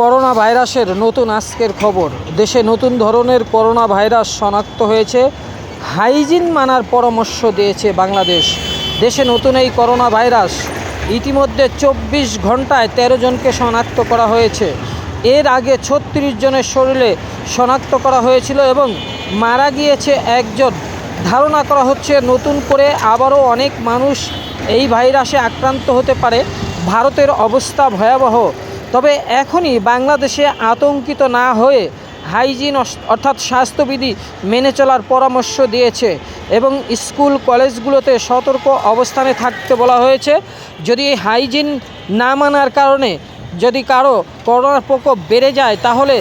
Corona ভাইরাসের নতুন আজকের খবর। দেশে নতুন ধরনের করোনা ভাইরাস শনাক্ত হয়েছে। হাইজিন মানার পরামর্শ দিয়েছে বাংলাদেশ। দেশে নতুন এই করোনা ভাইরাস ইতিমধ্যে চব্বিশ ঘন্টায় তেরো জনকে শনাক্ত করা হয়েছে। এর আগে ছত্রিশ জনের শরীরে শনাক্ত করা হয়েছিল এবং মারা গিয়েছে একজন। ধারণা করা হচ্ছে নতুন করে আবারও অনেক মানুষ এই ভাইরাসে আক্রান্ত হতে পারে। ভারতের অবস্থা ভয়াবহ। তবে এখনই বাংলাদেশে আতঙ্কিত না হয়ে হাইজিন অর্থাৎ স্বাস্থ্যবিধি মেনে চলার পরামর্শ দিয়েছে এবং স্কুল কলেজগুলোতে সতর্ক অবস্থানে থাকতে বলা হয়েছে। যদি হাইজিন না মানার কারণে যদি কারও করোনার প্রকোপ বেড়ে যায়, তাহলে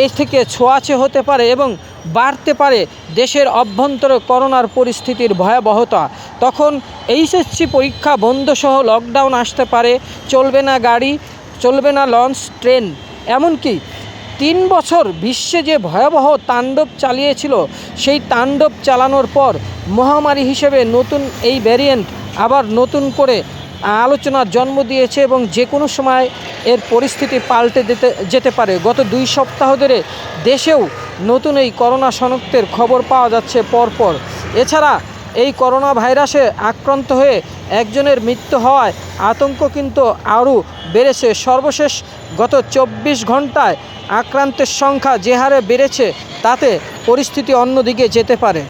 এই থেকে ছোঁয়াচে হতে পারে এবং বাড়তে পারে দেশের অভ্যন্তরে করোনার পরিস্থিতির ভয়াবহতা। তখন এইচএসসি পরীক্ষা বন্ধসহ লকডাউন আসতে পারে, চলবে না গাড়ি চলবে না লঞ্চ, ট্রেন। এমনকি তিন বছর বিশ্বে যে ভয়াবহ তাণ্ডব চালিয়েছিল, সেই তাণ্ডব চালানোর পর মহামারী হিসেবে নতুন এই ভ্যারিয়েন্ট আবার নতুন করে আলোচনার জন্ম দিয়েছে এবং যে কোনো সময় এর পরিস্থিতি পাল্টে দিতে, যেতে পারে। গত দুই সপ্তাহ ধরে দেশেও নতুন এই করোনা শনাক্তের খবর পাওয়া যাচ্ছে পরপর। এছাড়া এই করোনা ভাইরাসে আক্রান্ত হয়ে একজনের মৃত্যু হওয়ায় আতঙ্ক কিন্তু আরও বেড়েছে। সর্বশেষ গত চব্বিশ ঘন্টায় আক্রান্তের সংখ্যা যে হারে বেড়েছে, তাতে পরিস্থিতি অন্যদিকে যেতে পারে।